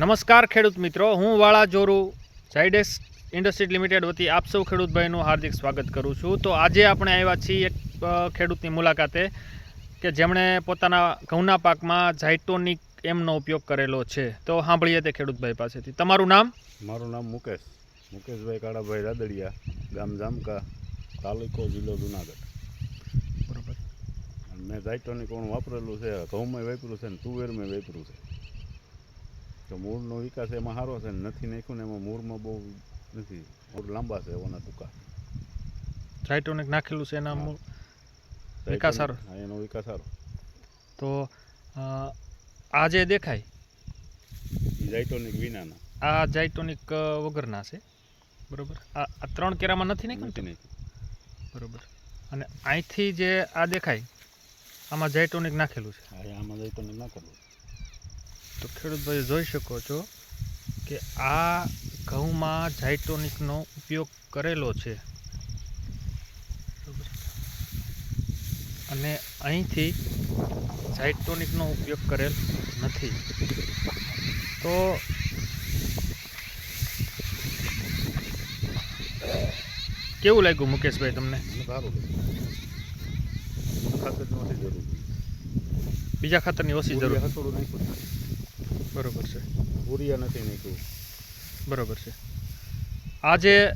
નમસ્કાર ખેડૂત મિત્રો હું વાળા જોરુ ઝાયડેસ ઇન્ડસ્ટ્રીઝ લિમિટેડ વતી આપ સૌ ખેડૂત ભાઈનું હાર્દિક સ્વાગત કરું છું. તો આજે આપણે આવ્યા છીએ એક ખેડૂતની મુલાકાતે કે જેમણે પોતાના ઘઉંના પાકમાં ઝાયટોનિક એમનો ઉપયોગ કરેલો છે. તો સાંભળીએ તે ખેડૂતભાઈ પાસેથી. તમારું નામ? મારું નામ મુકેશ. મુકેશભાઈ કાળાભાઈ રાદડિયા ગામ જામકા તાલુકો જિલ્લો જુનાગઢ. બરોબર. મેં ઝાયટોનિક કોણ વાપરેલું છે ઘઉંમાં વાપર્યું છે ને તુવેરમાં વાપર્યું છે. તો મૂળનો વિકાસ એમાં સારો છે નથી નાખ્યું ને એમાં મૂળમાં બહુ નથી. મૂળ લાંબા છે એના ટૂંકા. ઝાયટોનિક નાખેલું છે એના મૂળ? વિકાસ સારો. એનો વિકાસ સારો. તો આ જે દેખાય જાઇટોનિક વિનાના. આ જાઇટોનિક વગરના છે. બરોબર? આ આ ત્રણ કેરામાં નથી નાખ્યું નથી? નાખ્યું. બરોબર. અને અહીંથી જે આ દેખાય આમાં જાઇટોનિક નાખેલું છે. આમાં જાઇટોનિક નાખેલું તો ખેડૂતભાઈ જોઈ શકો છો કે આ ઘઉંમાં જાઇટોનિકનો ઉપયોગ કરેલો છે. અને અહીંથી જાઇટોનિકનો ઉપયોગ કરેલ નથી. તો કેવું લાગ્યું મુકેશભાઈ તમને? બીજા ખાતરની ઓછી જરૂર. બરોબર છે. ઉરિયા નથી નાખ્યું બરોબર છે. આ જે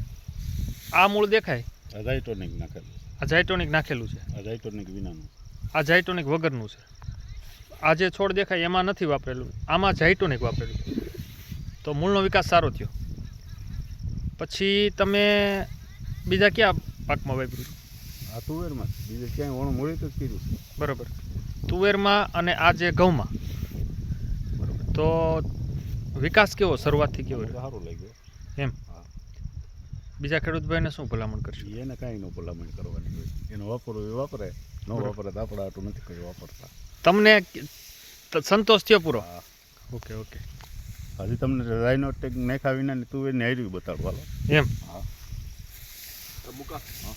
આ મૂળ દેખાય? આ ઝાયટોનિક નાખેલું આ ઝાયટોનિક નાખેલું છે. આ ઝાયટોનિક વિનાનું. આ ઝાઇટોનિક વગરનું છે. આ જે છોડ દેખાય એમાં નથી વાપરેલું. આમાં જાઇટોનિક વાપરેલું તો મૂળનો વિકાસ સારો થયો. પછી તમે બીજા કયા પાકમાં વાપર્યું? આ તુવેરમાં બીજે ક્યાંય વણું મૂળ્યું તો જ કર્યું છે. બરોબર. તુવેરમાં અને આ જે ઘઉંમાં. તો વિકાસ કેવો? શરૂઆતથી કેવો તો? સારું લાગ્યું. એમ? હા. બીજા ખેડૂતભાઈને શું ભલામણ કરશું? એને કાંઈ ન ભલામણ કરવાની હોય. એનો વાપરો એ વાપરે. ન વાપરે તો આપણે આટલું નથી કંઈ વાપરતા. તમને સંતોષ થયો પૂરો? હા. Okay okay. હજી તમને રાઇનોટેક નાખ્યા વિના એને હાર્યું બતાડવા એમ? હા. તો મુકા. હા.